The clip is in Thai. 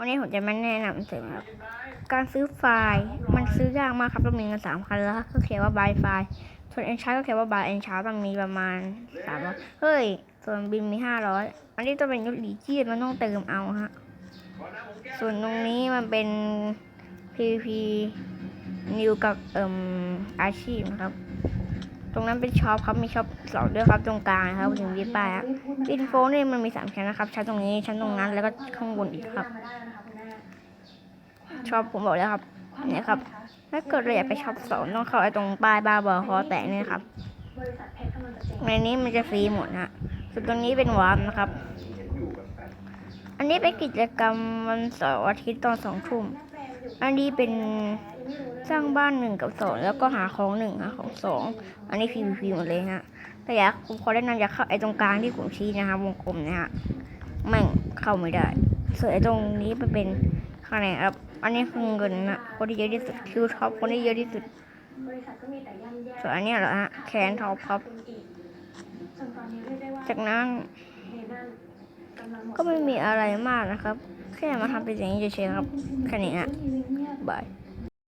วันนี้ผมจะมาแนะนำถึงครับการซื้อไฟล์มันซื้อยากมากครับต้องมีเงินสามพันแล้วก็เขียนว่าบายไฟล์ส่วนเอ็นชาร์ก็เขียนว่าบายเอ็นชาร์ต้องมีประมาณสามร้อยเฮ้ย ส่วนบินมีห้าร้อยอันนี้ต้องเป็นยุทธลีจีดมันต้องเติมเอาฮะส่วนตรงนี้มันเป็น PVP นิวกับเอ่มอาชีพนะครับ ตรงนั้นเป็นช็อปครับมีช็อปสองด้วยครับตรงกลางครับถึงดีป้ายอะอินโฟนี่มันมีสามชั้นนะครับชั้นตรงนี้ชั้นตรงนั้นแล้วก็ข้างบนอีกครับช็อบผมบอกแล้วครับเนี่ยครับถ้าเกิดเราอยากไปช็อปสองต้องเข้าไอ้ตรงป้ายบ้าบอคอแตกนี่ครับในนี้มันจะฟรีหมดฮะส่วนตรงนี้เป็นวาร์ปนะครับ อันนี้เป็นกิจกรรมวันเสาร์อาทิตย์ตอนสองทุ่มอันนี้เป็น สร้างบ้านหนึ่งกับสองแล้วก็หาของหนึ่งหาของสองอันนี้ PVP หมดเลยฮะแต่อยากผมขอแนะนำอยากเข้าไอ้ตรงกลางที่ผมชี้นะครับวงกลมเนะฮะแม่งเข้าไม่ได้ส่วนไอ้ตรงนี้มันเป็นข้างในครับอันนี้คือเงินนะคนที่เยอะที่สุดคิวท็อปคนที่เยอะที่สุดส่วนอันเนี้ยเหรอฮะแคนท็อปครับจากนั้น ก็ไม่มีอะไรมากนะครับ แค่มาทำเป็นอย่างนี้เฉยๆครับแค่นี้ฮะบาย